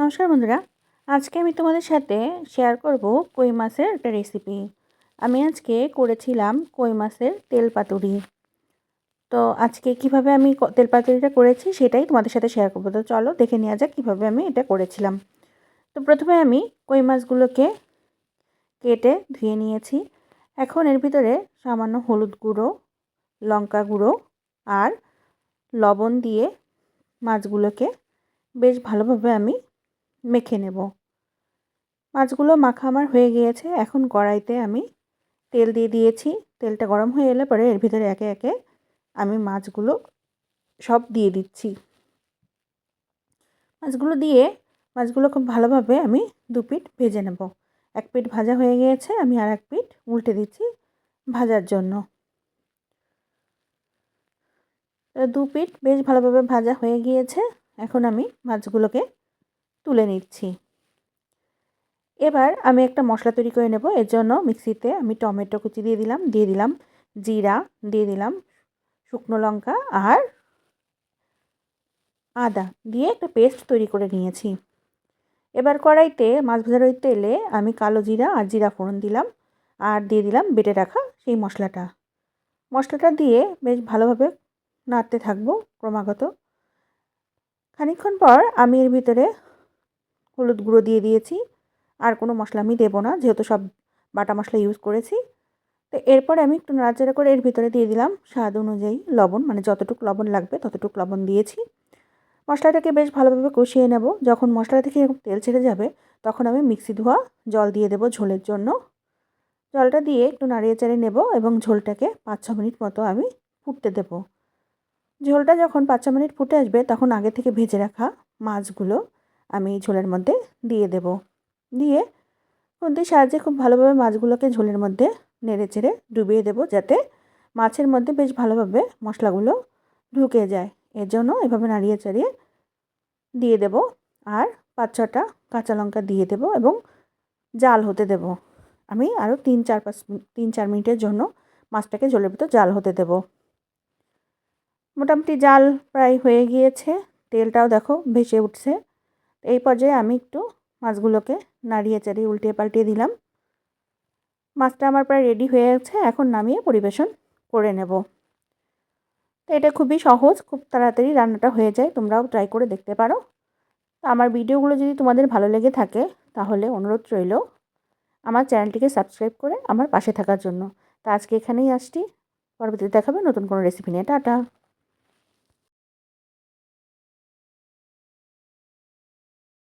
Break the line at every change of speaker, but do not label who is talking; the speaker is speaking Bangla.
নমস্কার বন্ধুরা। আজকে আমি তোমাদের সাথে শেয়ার করব কই মাছের একটা রেসিপি আমি আজকে করেছিলাম কই মাছের তেল পাতুরি তো আজকে কীভাবে আমি তেল পাতুরিটা করেছি সেটাই তোমাদের সাথে শেয়ার করব। তো চলো দেখে নেওয়া যাক কীভাবে আমি এটা করেছিলাম। তো প্রথমে আমি কই মাছগুলোকে কেটে ধুয়ে নিয়েছি। এখন এর ভিতরে সামান্য হলুদ গুঁড়ো, লঙ্কা গুঁড়ো আর লবণ দিয়ে মাছগুলোকে বেশ ভালোভাবে আমি মেখে নেব। মাছগুলো মাখা আমার হয়ে গিয়েছে। এখন কড়াইতে আমি তেল দিয়ে দিয়েছি। তেলটা গরম হয়ে এলে পরে এর ভিতরে একে একে আমি মাছগুলো সব দিয়ে দিচ্ছি। মাছগুলো দিয়ে মাছগুলো খুব ভালোভাবে আমি দু পিঠ ভেজে নেব। এক পিঠ ভাজা হয়ে গিয়েছে, আমি আর এক পিঠ উল্টে দিচ্ছি ভাজার জন্য। দু পিঠ বেশ ভালোভাবে ভাজা হয়ে গিয়েছে। এখন আমি মাছগুলোকে তুলে নিচ্ছি। এবার আমি একটা মশলা তৈরি করে নেব। এর জন্য মিক্সিতে আমি টমেটো কুচি দিয়ে দিলাম দিয়ে দিলাম জিরা, দিয়ে দিলাম শুকনো লঙ্কা আর আদা দিয়ে একটা পেস্ট তৈরি করে নিয়েছি। এবার কড়াইতে মাছ ভাজার ওই তেলে আমি কালো জিরা আর জিরা ফোড়ন দিলাম আর দিয়ে দিলাম বেটে রাখা সেই মশলাটা। মশলাটা দিয়ে বেশ ভালোভাবে নাড়তে থাকব ক্রমাগত। খানিক্ষণ পর আমি এর ভিতরে হলুদ গুঁড়ো দিয়ে দিয়েছি। আর কোনো মশলা আমি দেবো না, যেহেতু সব বাটা মশলা ইউজ করেছি। তো এরপরে আমি একটু নাড়াচাড়া করে এর ভিতরে দিয়ে দিলাম স্বাদ অনুযায়ী লবণ মানে যতটুকু লবণ লাগবে ততটুকু লবণ দিয়েছি। মশলাটাকে বেশ ভালোভাবে কষিয়ে নেব। যখন মশলা থেকে এরকম তেল ছেড়ে যাবে, তখন আমি মিক্সি ধোয়া জল দিয়ে দেবো ঝোলের জন্য। জলটা দিয়ে একটু নাড়িয়ে চাড়িয়ে নেব এবং ঝোলটাকে পাঁচ ছ মিনিট মতো আমি ফুটতে দেবো। ঝোলটা যখন পাঁচ ছ মিনিট ফুটে আসবে, তখন আগে থেকে ভেজে রাখা মাছগুলো আমি ঝোলের মধ্যে দিয়ে দেব। দিয়ে খুন্তির সাহায্যে খুব ভালোভাবে মাছগুলোকে ঝোলের মধ্যে নেড়ে চেড়ে ডুবিয়ে দেবো যাতে মাছের মধ্যে বেশ ভালোভাবে মশলাগুলো ঢুকে যায়। এর জন্য এভাবে নাড়িয়ে চাড়িয়ে দিয়ে দেব আর পাঁচ ছটা কাঁচা লঙ্কা দিয়ে দেব এবং জাল হতে দেব। আমি আরও তিন চার পাঁচ তিন চার মিনিটের জন্য মাছটাকে জলের ভিতর জাল হতে দেব। মোটামুটি জাল প্রায় হয়ে গিয়েছে। তেলটাও দেখো ভেসে উঠছে। এই পর্যায়ে আমি একটু মাছগুলোকে নাড়িয়ে চাড়িয়ে উল্টিয়ে পাল্টিয়ে দিলাম। মাছটা আমার প্রায় রেডি হয়ে গেছে, এখন নামিয়ে পরিবেশন করে নেব। তো এটা খুবই সহজ, খুব তাড়াতাড়ি রান্নাটা হয়ে যায়, তোমরাও ট্রাই করে দেখতে পারো। তো আমার ভিডিওগুলো যদি তোমাদের ভালো লেগে থাকে, তাহলে অনুরোধ রইল আমার চ্যানেলটিকে সাবস্ক্রাইব করে আমার পাশে থাকার জন্য। তো আজকে এখানেই আসছি, পরবর্তীতে দেখাবে নতুন কোনো রেসিপি নিয়ে। টাটা!